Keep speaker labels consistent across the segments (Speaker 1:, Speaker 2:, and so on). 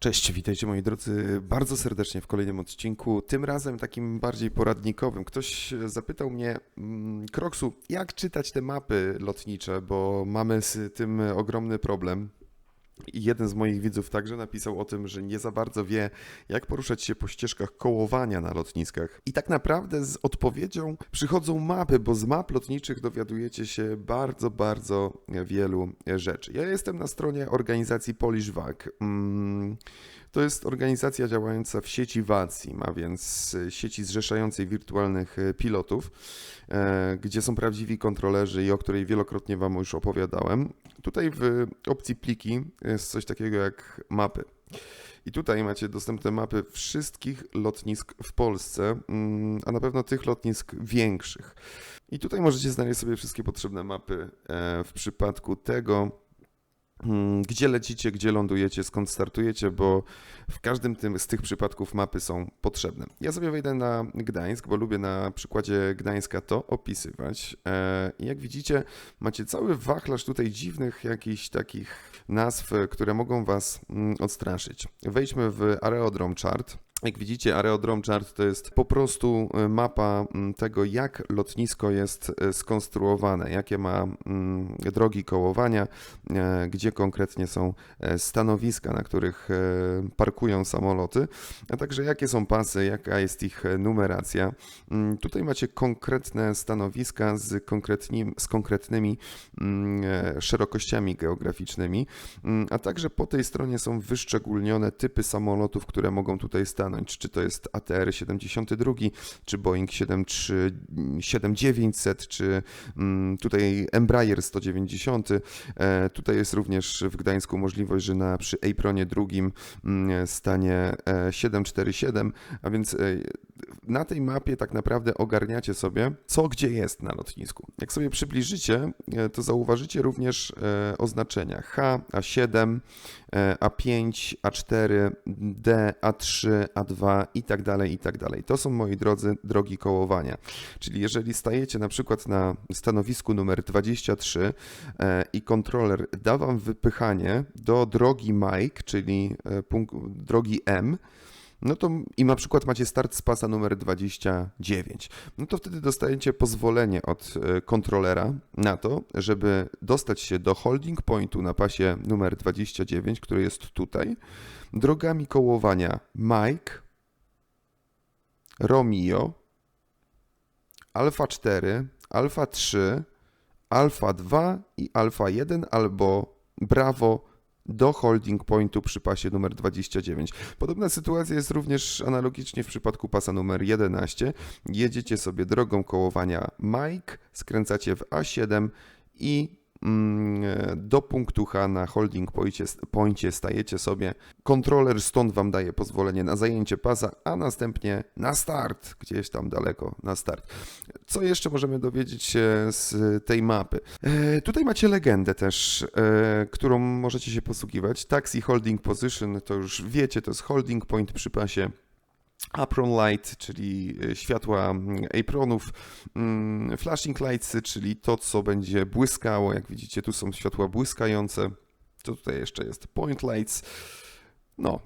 Speaker 1: Cześć, witajcie moi drodzy bardzo serdecznie w kolejnym odcinku, tym razem takim bardziej poradnikowym. Ktoś zapytał mnie, mm, Kroksu, jak czytać te mapy lotnicze, bo mamy z tym ogromny problem. I jeden z moich widzów także napisał o tym, że nie za bardzo wie, jak poruszać się po ścieżkach kołowania na lotniskach. I tak naprawdę z odpowiedzią przychodzą mapy, bo z map lotniczych dowiadujecie się bardzo, bardzo wielu rzeczy. Ja jestem na stronie organizacji Polish. Mm, To jest organizacja działająca w sieci WACIM, a więc sieci zrzeszającej wirtualnych pilotów, e, gdzie są prawdziwi kontrolerzy i o której wielokrotnie Wam już opowiadałem. Tutaj w opcji pliki jest coś takiego jak mapy. I tutaj macie dostępne mapy wszystkich lotnisk w Polsce, mm, a na pewno tych lotnisk większych. I tutaj możecie znaleźć sobie wszystkie potrzebne mapy e, w przypadku tego, gdzie lecicie, gdzie lądujecie, skąd startujecie, bo w każdym tym, z tych przypadków mapy są potrzebne. Ja sobie wejdę na Gdańsk, bo lubię na przykładzie Gdańska to opisywać. E, I jak widzicie, macie cały wachlarz tutaj dziwnych jakichś takich nazw, które mogą Was mm, odstraszyć. Wejdźmy w Aerodrome Chart. Jak widzicie, Aerodrome Chart to jest po prostu e, mapa mm, tego, jak lotnisko jest e, skonstruowane, jakie ma mm, drogi kołowania, e, gdzie konkretnie są stanowiska, na których parkują samoloty, a także jakie są pasy, jaka jest ich numeracja. Mm, Tutaj macie konkretne stanowiska z, z konkretnymi szerokościami geograficznymi, a także po tej stronie są wyszczególnione typy samolotów, które mogą tutaj stanąć. Czy to jest ATR 72, czy Boeing 73 7900, czy mm, tutaj Embraer 190. E, Tutaj jest również w Gdańsku możliwość, że na przy Apronie drugim mm, stanie e, 747, a więc e, na tej mapie tak naprawdę ogarniacie sobie, co gdzie jest na lotnisku. Jak sobie przybliżycie, e, to zauważycie również e, oznaczenia H, A7, e, A5, A4, D, A3, A2 i tak dalej, i tak dalej. To są, moi drodzy, drogi kołowania. Czyli jeżeli stajecie na przykład na stanowisku numer 23 e, i kontroler da wam wypychanie do drogi Mike, czyli e, drogi M, no to i na przykład macie start z pasa numer 29, no to wtedy dostajecie pozwolenie od e, kontrolera na to, żeby dostać się do holding pointu na pasie numer 29, który jest tutaj, drogami kołowania Mike, Romeo, Alfa 4, Alfa 3, Alfa 2 i Alfa 1 albo Bravo do holding pointu przy pasie numer 29. Podobna sytuacja jest również analogicznie w przypadku pasa numer 11. Jedziecie sobie drogą kołowania Mike, skręcacie w A7 i do punktu H na holding poincie stajecie sobie. Kontroler stąd wam daje pozwolenie na zajęcie pasa, a następnie na start, gdzieś tam daleko na start. Co jeszcze możemy dowiedzieć się z tej mapy? E, tutaj macie legendę też, e, którą możecie się posługiwać. Taxi Holding Position to już wiecie, to jest holding point przy pasie. Apron light, czyli e, światła apronów, mm, flashing lights, czyli to, co będzie błyskało. Jak widzicie, tu są światła błyskające. Co tutaj jeszcze jest? Point lights. No,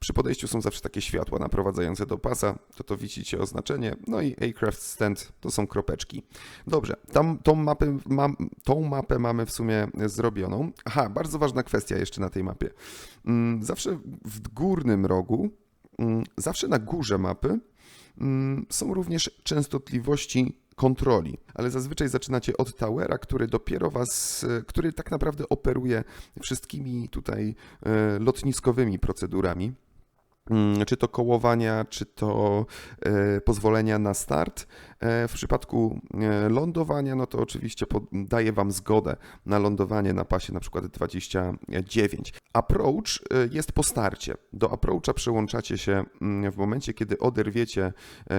Speaker 1: przy podejściu są zawsze takie światła naprowadzające do pasa, to to widzicie oznaczenie. No i aircraft stand to są kropeczki. Dobrze, tam, tą, mapę, tą mapę mamy w sumie zrobioną. Aha, bardzo ważna kwestia jeszcze na tej mapie. Mm, Zawsze w górnym rogu, zawsze na górze mapy mm, są również częstotliwości kontroli, ale zazwyczaj zaczynacie od towera, który dopiero was, e, który tak naprawdę operuje wszystkimi tutaj e, lotniskowymi procedurami. Mm, Czy to kołowania, czy to e, pozwolenia na start. E, w przypadku e, lądowania, no to oczywiście daje Wam zgodę na lądowanie na pasie na przykład 29. Approach jest po starcie. Do approacha przełączacie się mm, w momencie, kiedy oderwiecie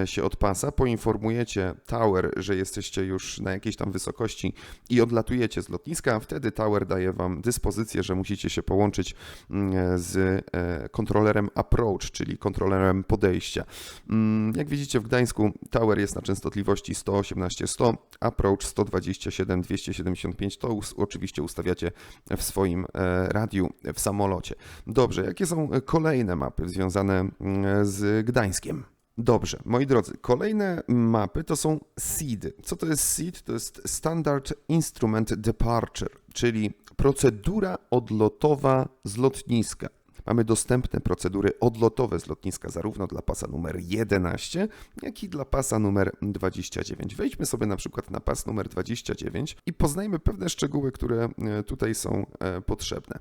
Speaker 1: się od pasa, poinformujecie tower, że jesteście już na jakiejś tam wysokości i odlatujecie z lotniska, wtedy tower daje Wam dyspozycję, że musicie się połączyć mm, z kontrolerem approach, approach, czyli kontrolerem podejścia. Mm, Jak widzicie w Gdańsku tower jest na częstotliwości 118-100, approach 127-275, to oczywiście ustawiacie w swoim e, radiu w samolocie. Dobrze, jakie są kolejne mapy związane mm, z Gdańskiem? Dobrze, moi drodzy, kolejne mapy to są SEED. Co to jest SEED? To jest Standard Instrument Departure, czyli procedura odlotowa z lotniska. Mamy dostępne procedury odlotowe z lotniska zarówno dla pasa numer 11, jak i dla pasa numer 29. Wejdźmy sobie na przykład na pas numer 29 i poznajmy pewne szczegóły, które e, tutaj są e, potrzebne.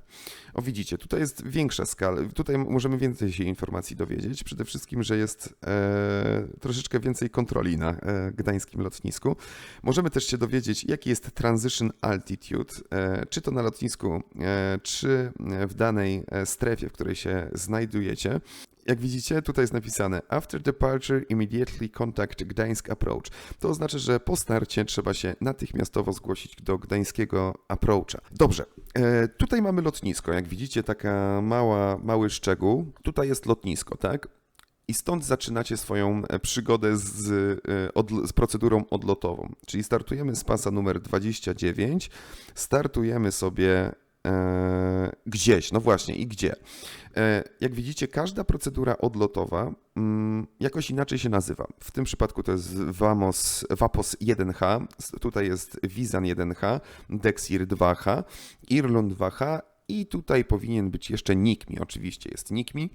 Speaker 1: O widzicie, tutaj jest większa skala, tutaj możemy więcej się informacji dowiedzieć. Przede wszystkim, że jest e, troszeczkę więcej kontroli na e, gdańskim lotnisku. Możemy też się dowiedzieć, jaki jest transition altitude, e, czy to na lotnisku, e, czy w danej e, strefie, w której się znajdujecie. Jak widzicie, tutaj jest napisane After departure, immediately contact Gdańsk Approach. To oznacza, że po starcie trzeba się natychmiastowo zgłosić do gdańskiego approacha. Dobrze, e, tutaj mamy lotnisko. Jak widzicie, taka mała, mały szczegół. Tutaj jest lotnisko, tak? I stąd zaczynacie swoją e, przygodę z, e, z procedurą odlotową. Czyli startujemy z pasa numer 29, startujemy sobie gdzieś, no właśnie, i gdzie. E, Jak widzicie, każda procedura odlotowa mm, jakoś inaczej się nazywa. W tym przypadku to jest Vamos, Vapos 1H, s- tutaj jest Vizan 1H, Dexir 2H, Irlon 2H i tutaj powinien być jeszcze NICMI, oczywiście jest NICMI.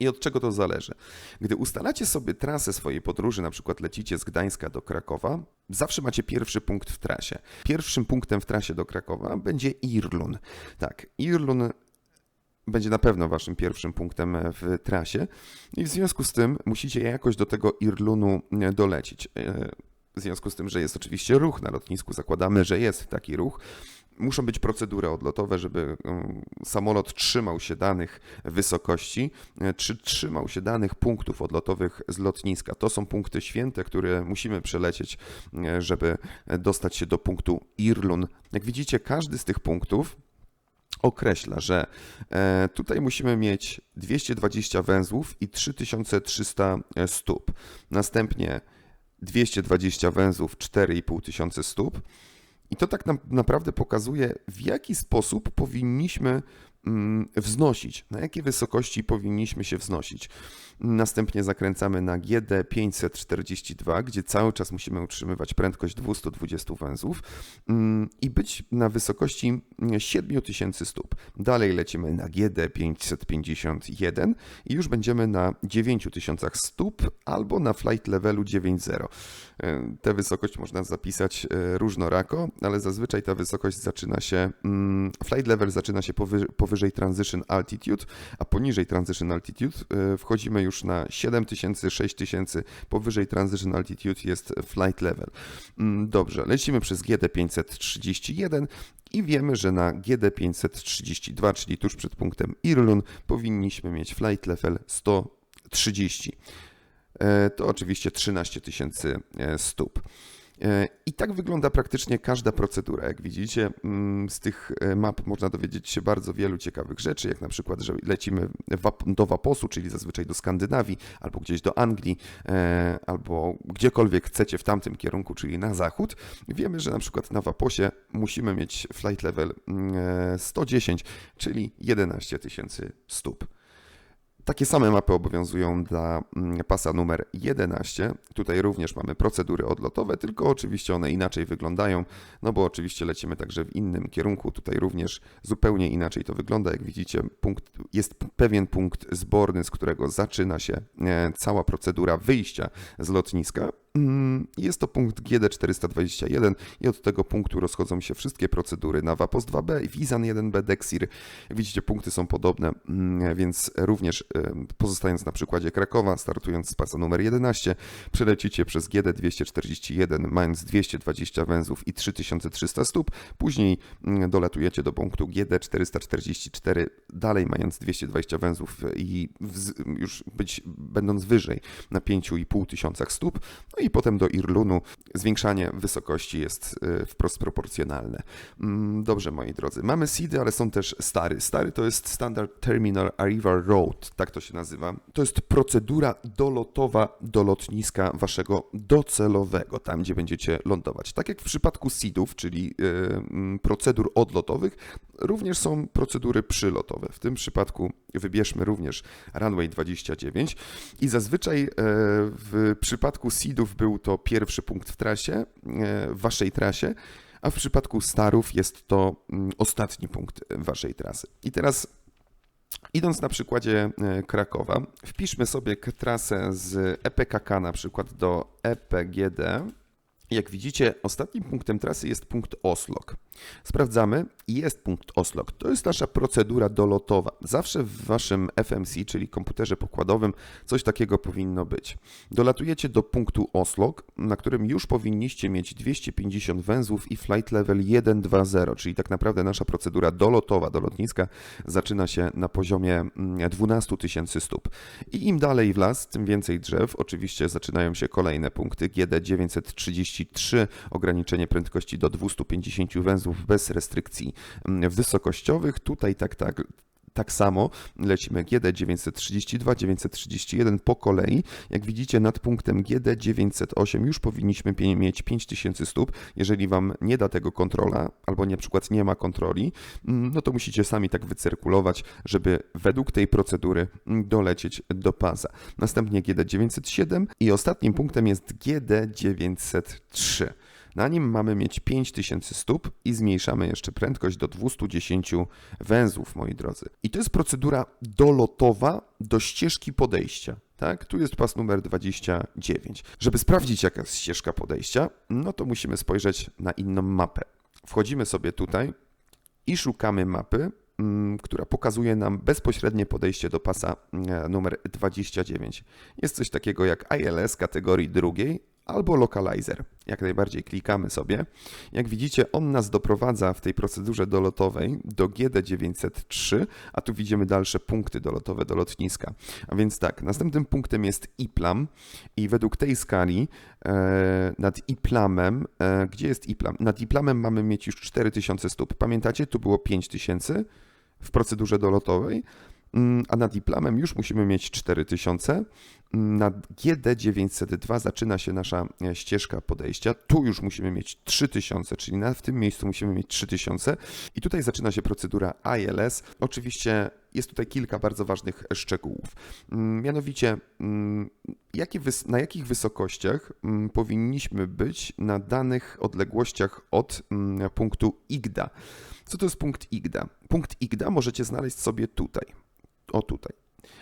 Speaker 1: I od czego to zależy? Gdy ustalacie sobie trasę swojej podróży, na przykład lecicie z Gdańska do Krakowa, zawsze macie pierwszy punkt w trasie. Pierwszym punktem w trasie do Krakowa będzie Irlun. Tak, Irlun będzie na pewno waszym pierwszym punktem w trasie i w związku z tym musicie jakoś do tego Irlunu e, dolecieć. E, W związku z tym, że jest oczywiście ruch na lotnisku, zakładamy, że jest taki ruch. Muszą być procedury odlotowe, żeby um, samolot trzymał się danych wysokości, e, czy trzymał się danych punktów odlotowych z lotniska. To są punkty święte, które musimy przelecieć, e, żeby dostać się do punktu Irlun. Jak widzicie, każdy z tych punktów określa, że e, tutaj musimy mieć 220 węzłów i 3300 stóp. Następnie 220 węzłów, 4500 stóp. I to tak na, naprawdę pokazuje, w jaki sposób powinniśmy wznosić, na jakie wysokości powinniśmy się wznosić. Następnie zakręcamy na GD 542, gdzie cały czas musimy utrzymywać prędkość 220 węzłów mm, i być na wysokości 7000 stóp. Dalej lecimy na GD 551 i już będziemy na 9000 stóp albo na flight levelu 9.0. E, Tę wysokość można zapisać e, różnorako, ale zazwyczaj ta wysokość zaczyna się, mm, flight level zaczyna się powyżej, powyżej transition altitude, a poniżej transition altitude e, wchodzimy już na 7000, 6000, powyżej transition altitude jest flight level. Mm, Dobrze, lecimy przez GD 531 i wiemy, że na GD 532, czyli tuż przed punktem Irlun, powinniśmy mieć flight level 130. E, To oczywiście 13 tysięcy e, stóp. E, I tak wygląda praktycznie każda procedura. Jak widzicie, mm, z tych e, map można dowiedzieć się bardzo wielu ciekawych rzeczy, jak na przykład, że lecimy do Waposu, czyli zazwyczaj do Skandynawii, albo gdzieś do Anglii, e, albo gdziekolwiek chcecie w tamtym kierunku, czyli na zachód. Wiemy, że na przykład na Waposie musimy mieć flight level mm, e, 110, czyli 11 tysięcy stóp. Takie same mapy obowiązują dla mm, pasa numer 11. Tutaj również mamy procedury odlotowe, tylko oczywiście one inaczej wyglądają, no bo oczywiście lecimy także w innym kierunku. Tutaj również zupełnie inaczej to wygląda. Jak widzicie, punkt, jest pewien punkt zborny, z którego zaczyna się e, cała procedura wyjścia z lotniska. Mm, Jest to punkt GD421 i od tego punktu rozchodzą się wszystkie procedury na WAPOS 2B, Wizan 1B, Dexir. Jak widzicie, punkty są podobne, mm, więc również e, pozostając na przykładzie Krakowa, startując z pasa numer 11, przelecicie przez GD241 mając 220 węzłów i 3300 stóp, później mm, dolatujecie do punktu GD444 dalej mając 220 węzłów i już być, będąc wyżej na 5500 stóp, no i potem do Irlunu zwiększanie wysokości jest y, wprost proporcjonalne. Mm, Dobrze, moi drodzy. Mamy seedy, ale są też stary. Stary to jest Standard Terminal Arrival Road, tak to się nazywa. To jest procedura dolotowa do lotniska waszego docelowego, tam gdzie będziecie lądować. Tak jak w przypadku seedów, czyli y, mm, procedur odlotowych, również są procedury przylotowe. W tym przypadku wybierzmy również runway 29 i zazwyczaj e, w przypadku seedów był to pierwszy punkt w trasie, e, w waszej trasie, a w przypadku starów jest to mm, ostatni punkt waszej trasy. I teraz idąc na przykładzie e, Krakowa, wpiszmy sobie trasę z EPKK na przykład do EPGD. Jak widzicie, ostatnim punktem trasy jest punkt Oslok. Sprawdzamy i jest punkt Oslok. To jest nasza procedura dolotowa. Zawsze w waszym FMC, czyli komputerze pokładowym, coś takiego powinno być. Dolatujecie do punktu Oslok, na którym już powinniście mieć 250 węzłów i flight level 120, czyli tak naprawdę nasza procedura dolotowa do lotniska zaczyna się na poziomie mm, 12 tysięcy stóp. I im dalej w las, tym więcej drzew. Oczywiście zaczynają się kolejne punkty. GD 933, ograniczenie prędkości do 250 węzłów bez restrykcji mm, wysokościowych. Tutaj tak, tak, tak samo lecimy GD 932, 931 po kolei. Jak widzicie nad punktem GD 908 już powinniśmy mieć 5000 stóp. Jeżeli Wam nie da tego kontrola, albo na przykład nie ma kontroli, mm, no to musicie sami tak wycyrkulować, żeby według tej procedury dolecieć do pasa. Następnie GD 907 i ostatnim punktem jest GD 903. Na nim mamy mieć 5000 stóp i zmniejszamy jeszcze prędkość do 210 węzłów, moi drodzy. I to jest procedura dolotowa do ścieżki podejścia. Tak, tu jest pas numer 29. Żeby sprawdzić, jaka jest ścieżka podejścia, no to musimy spojrzeć na inną mapę. Wchodzimy sobie tutaj i szukamy mapy, mm, która pokazuje nam bezpośrednie podejście do pasa e, numer 29. Jest coś takiego jak ILS kategorii drugiej albo localizer. Jak najbardziej klikamy sobie. Jak widzicie, on nas doprowadza w tej procedurze dolotowej do GD903, a tu widzimy dalsze punkty dolotowe do lotniska. A więc tak, następnym punktem jest IPLAM i według tej skali e, nad IPLAMem, e, gdzie jest IPLAM? Nad IPLAMem mamy mieć już 4000 stóp. Pamiętacie, tu było 5000 w procedurze dolotowej, a nad IPLAMem już musimy mieć 4000. Na GD902 zaczyna się nasza e, ścieżka podejścia. Tu już musimy mieć 3000, czyli na, w tym miejscu musimy mieć 3000. I tutaj zaczyna się procedura ILS. Oczywiście jest tutaj kilka bardzo ważnych szczegółów. Mm, Mianowicie, mm, na jakich wysokościach mm, powinniśmy być na danych odległościach od mm, punktu IGDA. Co to jest punkt IGDA? Punkt IGDA możecie znaleźć sobie tutaj. O tutaj.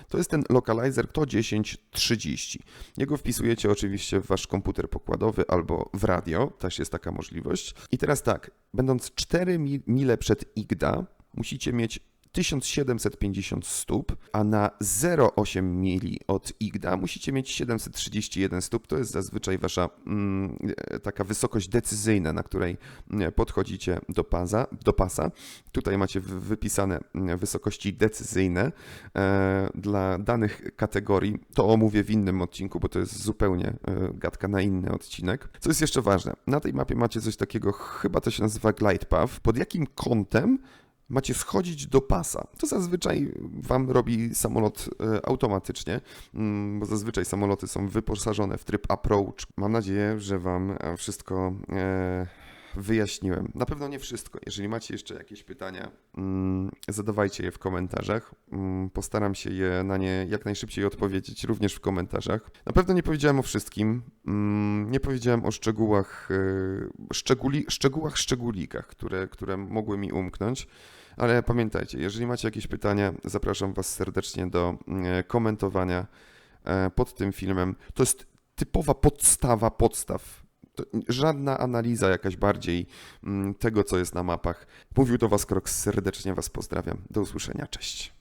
Speaker 1: To jest ten localizer KTO 1030. Jego wpisujecie oczywiście w wasz komputer pokładowy albo w radio, też jest taka możliwość. I teraz tak, będąc 4 mi- mile przed IGDA, musicie mieć 1750 stóp, a na 0,8 mili od IGDA musicie mieć 731 stóp. To jest zazwyczaj wasza mm, e, taka wysokość decyzyjna, na której mm, podchodzicie do, paza, do pasa. Tutaj macie wy- wypisane mm, wysokości decyzyjne e, dla danych kategorii. To omówię w innym odcinku, bo to jest zupełnie e, gadka na inny odcinek. Co jest jeszcze ważne? Na tej mapie macie coś takiego, chyba to się nazywa glide path. Pod jakim kątem macie schodzić do pasa. To zazwyczaj wam robi samolot e, automatycznie, mm, bo zazwyczaj samoloty są wyposażone w tryb approach. Mam nadzieję, że wam e, wszystko e, wyjaśniłem. Na pewno nie wszystko. Jeżeli macie jeszcze jakieś pytania, mm, zadawajcie je w komentarzach. Mm, Postaram się je na nie jak najszybciej odpowiedzieć, również w komentarzach. Na pewno nie powiedziałem o wszystkim. Nie powiedziałem o szczegółach, szczególi, szczegółach, szczególikach, które, które mogły mi umknąć. Ale pamiętajcie, jeżeli macie jakieś pytania, zapraszam Was serdecznie do mm, komentowania e, pod tym filmem. To jest typowa podstawa podstaw. To żadna analiza jakaś bardziej mm, tego, co jest na mapach. Mówił do Was Krok, serdecznie Was pozdrawiam. Do usłyszenia, cześć.